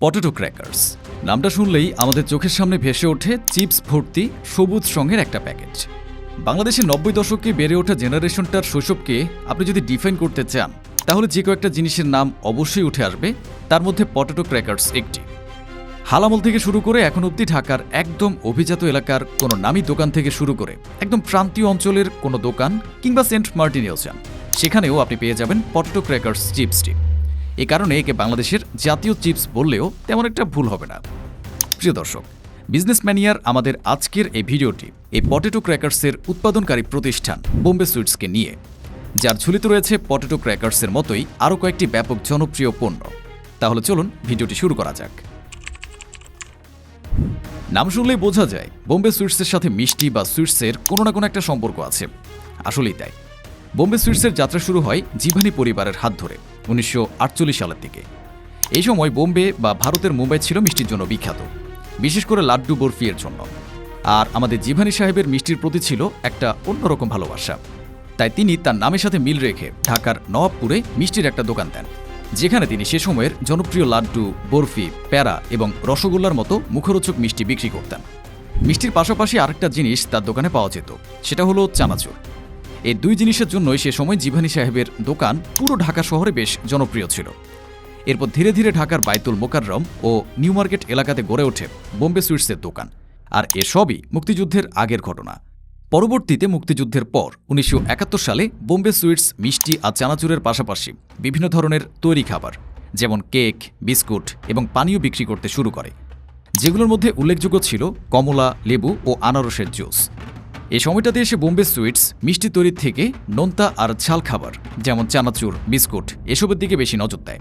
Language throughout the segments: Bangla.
পটেটো ক্র্যাকার্স নামটা শুনলেই আমাদের চোখের সামনে ভেসে ওঠে চিপস ভর্তি সবুজ রঙের একটা প্যাকেট বাংলাদেশের নব্বই দশকে বেড়ে ওঠা জেনারেশনটার শৈশবকে আপনি যদি ডিফাইন করতে চান, তাহলে যে কয়েকটা জিনিসের নাম অবশ্যই উঠে আসবে, তার মধ্যে পটেটো ক্র্যাকার্স একটি। হালামল থেকে শুরু করে এখন অবধি ঢাকার একদম অভিজাত এলাকার কোনো নামী দোকান থেকে শুরু করে একদম প্রান্তীয় অঞ্চলের কোনো দোকান কিংবা সেন্ট মার্টিনেও সেখানেও আপনি পেয়ে যাবেন পটেটো ক্র্যাকার্স চিপসটি। এ কারণে একে বাংলাদেশের জাতীয় চিপস বললেও তেমন একটা ভুল হবে না। প্রিয় দর্শক বিজনেস ম্যানিয়ার আমাদের আজকের এই ভিডিওটি এই পটেটো ক্র্যাকার্সের উৎপাদনকারী প্রতিষ্ঠান বোম্বে সুইটসকে নিয়ে, যার ঝুলিতে রয়েছে পটেটো ক্র্যাকার্সের মতোই আরও কয়েকটি ব্যাপক জনপ্রিয় পণ্য। তাহলে চলুন ভিডিওটি শুরু করা যাক। নাম শুনলেই বোঝা যায় বোম্বে সুইটসের সাথে মিষ্টি বা সুইটসের কোনো না কোনো একটা সম্পর্ক আছে। আসলেই তাই। বোম্বে সুইটসের যাত্রা শুরু হয় জিভানি পরিবারের হাত ধরে। উনিশশো আটচল্লিশ সালের দিকে। এই সময় বোম্বে বা ভারতের মুম্বাই ছিল মিষ্টির জন্য বিখ্যাত, বিশেষ করে লাড্ডু বরফি এর জন্য। আর আমাদের জিভানি সাহেবের মিষ্টির প্রতি ছিল একটা অন্যরকম ভালোবাসা। তাই তিনি তার নামের সাথে মিল রেখে ঢাকার নবাবপুরে মিষ্টির একটা দোকান দেন, যেখানে তিনি সে সময়ের জনপ্রিয় লাড্ডু, বরফি, প্যারা এবং রসগোল্লার মতো মুখরোচক মিষ্টি বিক্রি করতেন। মিষ্টির পাশাপাশি আরেকটা জিনিস তার দোকানে পাওয়া যেত, সেটা হলো চানাচুর। এই দুই জিনিসের জন্যই সে সময় জিভানি সাহেবের দোকান পুরো ঢাকা শহরে বেশ জনপ্রিয় ছিল। এরপর ধীরে ধীরে ঢাকার বাইতুল মোকাররম ও নিউ মার্কেট এলাকাতে গড়ে ওঠে বোম্বে সুইটসের দোকান। আর এসবই মুক্তিযুদ্ধের আগের ঘটনা। পরবর্তীতে মুক্তিযুদ্ধের পর উনিশশো একাত্তর সালে বোম্বে সুইটস, মিষ্টি আর চানাচুরের পাশাপাশি বিভিন্ন ধরনের তৈরি খাবার, যেমন কেক, বিস্কুট এবং পানীয় বিক্রি করতে শুরু করে। যেগুলোর মধ্যে উল্লেখযোগ্য ছিল কমলা, লেবু ও আনারসের জুস। এই সময়টাতে এসে বোম্বে সুইটস, মিষ্টি তৈরির থেকে নোনতা আর ঝাল খাবার, যেমন চানাচুর, বিস্কুট, এসবের দিকে বেশি নজর দেয়।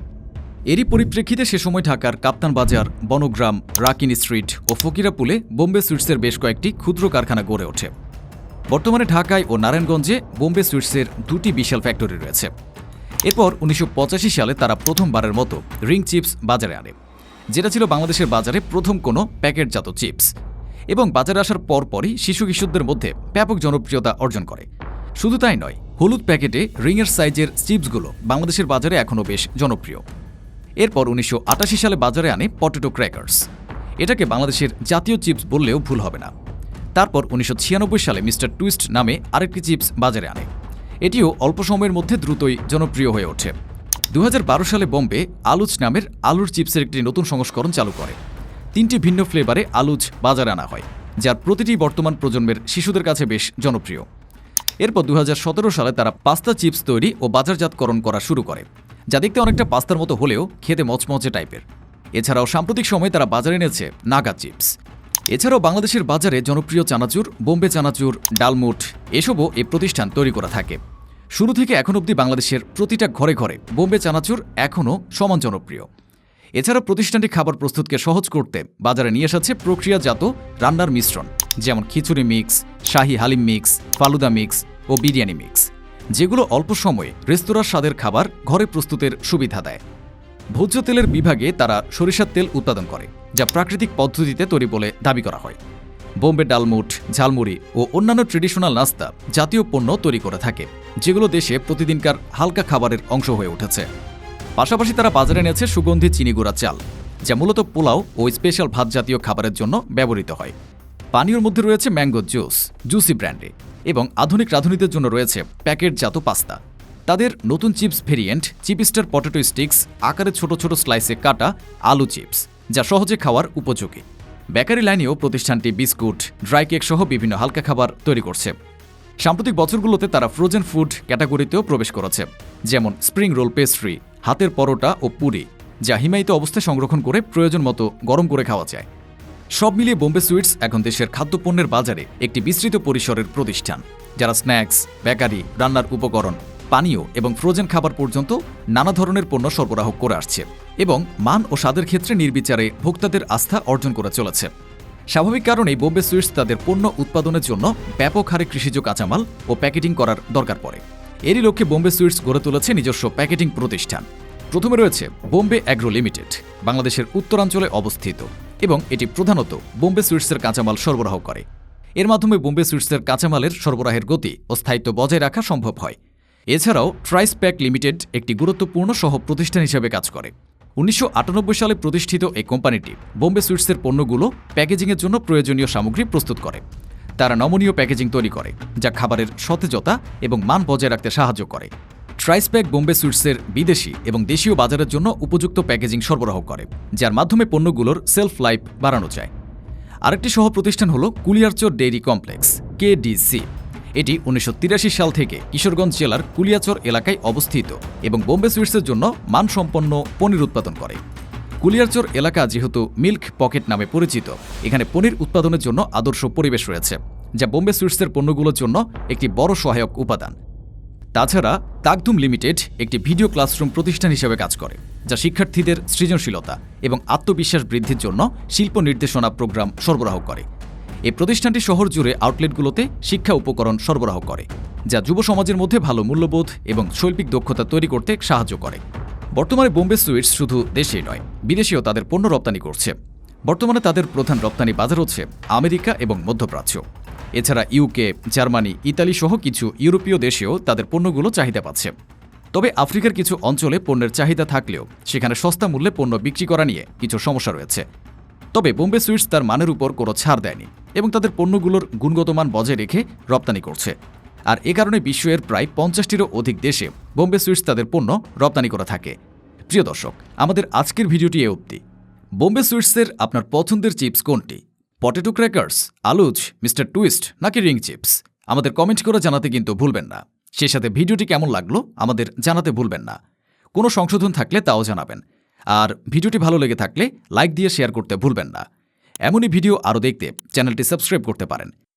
এরই পরিপ্রেক্ষিতে সে সময় ঢাকার কাপ্তান বাজার, বনগ্রাম, রাকিন স্ট্রিট ও ফকিরাপুলে বোম্বে সুইটসের বেশ কয়েকটি ক্ষুদ্র কারখানা গড়ে ওঠে। বর্তমানে ঢাকায় ও নারায়ণগঞ্জে বোম্বে সুইটসের দুটি বিশাল ফ্যাক্টরি রয়েছে। এরপর উনিশশো পঁচাশি সালে তারা প্রথমবারের মতো রিং চিপস বাজারে আনে, যেটা ছিল বাংলাদেশের বাজারে প্রথম কোনো প্যাকেটজাত চিপস। এবং বাজারে আসার পরপরই শিশু কিশোরদের মধ্যে ব্যাপক জনপ্রিয়তা অর্জন করে। শুধু তাই নয়, হলুদ প্যাকেটে রিংয়ের সাইজের চিপসগুলো বাংলাদেশের বাজারে এখনও বেশ জনপ্রিয়। এরপর উনিশশো আটাশি সালে বাজারে আনে পটেটো ক্র্যাকার্স। এটাকে বাংলাদেশের জাতীয় চিপস বললেও ভুল হবে না। তারপর উনিশশো ছিয়ানব্বই সালে মিস্টার টুইস্ট নামে আরেকটি চিপস বাজারে আনে। এটিও অল্প সময়ের মধ্যে দ্রুতই জনপ্রিয় হয়ে ওঠে। দু হাজার বারো সালে বোম্বে আলুচ নামের আলুর চিপসের একটি নতুন সংস্করণ চালু করে। তিনটি ভিন্ন ফ্লেভারে আলুজ বাজারে আনা হয়, যার প্রতিটি বর্তমান প্রজন্মের শিশুদের কাছে বেশ জনপ্রিয়। এরপর দু হাজার সতেরো সালে তারা পাস্তা চিপস তৈরি ও বাজারজাতকরণ করা শুরু করে, যা দেখতে অনেকটা পাস্তার মতো হলেও খেতে মচমচে টাইপের। এছাড়াও সাম্প্রতিক সময়ে তারা বাজারে এনেছে নাগা চিপস। এছাড়াও বাংলাদেশের বাজারে জনপ্রিয় চানাচুর, বোম্বে চানাচুর, ডালমুট, এসবও এই প্রতিষ্ঠান তৈরি করা থাকে। শুরু থেকে এখন অবধি বাংলাদেশের প্রতিটা ঘরে ঘরে বোম্বে চানাচুর এখনও সমান জনপ্রিয়। এছাড়া প্রতিষ্ঠানটি খাবার প্রস্তুতকে সহজ করতে বাজারে নিয়ে এসেছে প্রক্রিয়াজাত রান্নার মিশ্রণ, যেমন khichuri mix, shahi haleem mix, falooda mix ও বিরিয়ানি মিক্স, যেগুলো অল্প সময়ে রেস্তোরাঁর স্বাদের খাবার ঘরে প্রস্তুতের সুবিধা দেয়। ভোজ্য তেলের বিভাগে তারা সরিষার তেল উৎপাদন করে, যা প্রাকৃতিক পদ্ধতিতে তৈরি বলে দাবি করা হয়। বোম্বে ডালমুট, ঝালমুড়ি ও অন্যান্য ট্রেডিশনাল নাস্তা জাতীয় পণ্য তৈরি করে থাকে, যেগুলো দেশে প্রতিদিনকার হালকা খাবারের অংশ হয়ে উঠেছে। পাশাপাশি তারা বাজারে এনেছে সুগন্ধি চিনিগুড়া চাল, যা মূলত পোলাও ও স্পেশাল ভাত জাতীয় খাবারের জন্য ব্যবহৃত হয়। পানীয়র মধ্যে রয়েছে ম্যাঙ্গো জুস, জুসি ব্র্যান্ডে এবং আধুনিক রাঁধুনিদের জন্য রয়েছে প্যাকেটজাত পাস্তা। তাদের নতুন chips variant Chipster potato sticks, আকারে ছোট ছোট স্লাইসে কাটা আলু চিপস, যা সহজে খাওয়ার উপযোগী। বেকারি লাইনেও প্রতিষ্ঠানটি বিস্কুট, ড্রাই কেক সহ বিভিন্ন হালকা খাবার তৈরি করছে। সাম্প্রতিক বছরগুলোতে তারা ফ্রোজেন ফুড ক্যাটাগরিতেও প্রবেশ করেছে, যেমন স্প্রিং রোল পেস্ট্রি হাতের পরোটা ও পুরি, যা হিমায়িত অবস্থায় সংরক্ষণ করে প্রয়োজন মতো গরম করে খাওয়া যায়। সব মিলিয়ে বোম্বে সুইটস এখন দেশের খাদ্যপণ্যের বাজারে একটি বিস্তৃত পরিসরের প্রতিষ্ঠান, যারা স্ন্যাক্স, বেকারি, রান্নার উপকরণ, পানীয় এবং ফ্রোজেন খাবার পর্যন্ত নানা ধরনের পণ্য সরবরাহ করে আসছে এবং মান ও স্বাদের ক্ষেত্রে নির্বিচারে ভোক্তাদের আস্থা অর্জন করে চলেছে। স্বাভাবিক কারণেই বোম্বে সুইটস তাদের পণ্য উৎপাদনের জন্য ব্যাপক হারে কৃষিজ কাঁচামাল ও প্যাকেটিং করার দরকার পড়ে। এরই লক্ষ্যে বোম্বে সুইটস গড়ে তুলেছে নিজস্ব প্যাকেটিং প্রতিষ্ঠান। প্রথমে রয়েছে বোম্বে অ্যাগ্রো লিমিটেড, বাংলাদেশের উত্তরাঞ্চলে অবস্থিত, এবং এটি প্রধানত বোম্বে সুইটসের কাঁচামাল সরবরাহ করে। এর মাধ্যমে বোম্বে সুইটসের কাঁচামালের সরবরাহের গতি ও স্থায়িত্ব বজায় রাখা সম্ভব হয়। এছাড়াও ট্রাইস প্যাক লিমিটেড একটি গুরুত্বপূর্ণ সহ প্রতিষ্ঠান হিসেবে কাজ করে। উনিশশো আটানব্বই সালে প্রতিষ্ঠিত এই কোম্পানিটি বোম্বে সুইটসের পণ্যগুলো প্যাকেজিংয়ের জন্য প্রয়োজনীয় সামগ্রী প্রস্তুত করে। তারা নমনীয় প্যাকেজিং তৈরি করে, যা খাবারের সতেজতা এবং মান বজায় রাখতে সাহায্য করে। ট্রাইসপ্যাক বোম্বে সুইটসের বিদেশি এবং দেশীয় বাজারের জন্য উপযুক্ত প্যাকেজিং সরবরাহ করে, যার মাধ্যমে পণ্যগুলোর সেলফ লাইফ বাড়ানো যায়। আরেকটি সহ প্রতিষ্ঠান হল কুলিয়ারচর ডেইরি কমপ্লেক্স, কেডিসি। এটি উনিশশো তিরাশি সাল থেকে কিশোরগঞ্জ জেলার কুলিয়াচর এলাকায় অবস্থিত এবং বোম্বে সুইটসের জন্য মানসম্পন্ন পনির উৎপাদন করে। কুলিয়ারচর এলাকা যেহেতু মিল্ক পকেট নামে পরিচিত, এখানে পনির উৎপাদনের জন্য আদর্শ পরিবেশ রয়েছে, যা বোম্বে সুইটসের পণ্যগুলোর জন্য একটি বড় সহায়ক উপাদান। তাছাড়া তাকদুম লিমিটেড একটি ভিডিও ক্লাসরুম প্রতিষ্ঠান হিসেবে কাজ করে, যা শিক্ষার্থীদের সৃজনশীলতা এবং আত্মবিশ্বাস বৃদ্ধির জন্য শিল্প নির্দেশনা প্রোগ্রাম সরবরাহ করে। এই প্রতিষ্ঠানটি শহর জুড়ে আউটলেটগুলোতে শিক্ষা উপকরণ সরবরাহ করে, যা যুব সমাজের মধ্যে ভালো মূল্যবোধ এবং শৈল্পিক দক্ষতা তৈরি করতে সাহায্য করে। বর্তমানে বোম্বে সুইটস শুধু দেশেই নয়, বিদেশেও তাদের পণ্য রপ্তানি করছে। বর্তমানে তাদের প্রধান রপ্তানি বাজার হচ্ছে আমেরিকা এবং মধ্যপ্রাচ্য। এছাড়া ইউকে জার্মানি ইতালি সহ কিছু ইউরোপীয় দেশেও তাদের পণ্যগুলো চাহিদা পাচ্ছে। তবে আফ্রিকার কিছু অঞ্চলে পণ্যের চাহিদা থাকলেও সেখানে সস্তা মূল্যে পণ্য বিক্রি করা নিয়ে কিছু সমস্যা রয়েছে। তবে বোম্বে সুইটস তার মানের উপর কোনো ছাড় দেয়নি এবং তাদের পণ্যগুলোর গুণগত মান বজায় রেখে রপ্তানি করছে। আর এ কারণে বিশ্বের প্রায় পঞ্চাশটিরও অধিক দেশে বোম্বে সুইটস তাদের পণ্য রপ্তানি করে থাকে। প্রিয় দর্শক, আমাদের আজকের ভিডিওটি এ অবধি। বোম্বে সুইটসের আপনার পছন্দের চিপস কোনটি? পটেটো ক্র্যাকার্স আলুচ, মিস্টার টুইস্ট নাকি রিং চিপস? আমাদের কমেন্ট করে জানাতে কিন্তু ভুলবেন না। সেই সাথে ভিডিওটি কেমন লাগল আমাদের জানাতে ভুলবেন না। কোনো সংশোধন থাকলে তাও জানাবেন। আর ভিডিওটি ভালো লেগে থাকলে লাইক দিয়ে শেয়ার করতে ভুলবেন না। এমনই ভিডিও আরও দেখতে চ্যানেলটি সাবস্ক্রাইব করতে পারেন।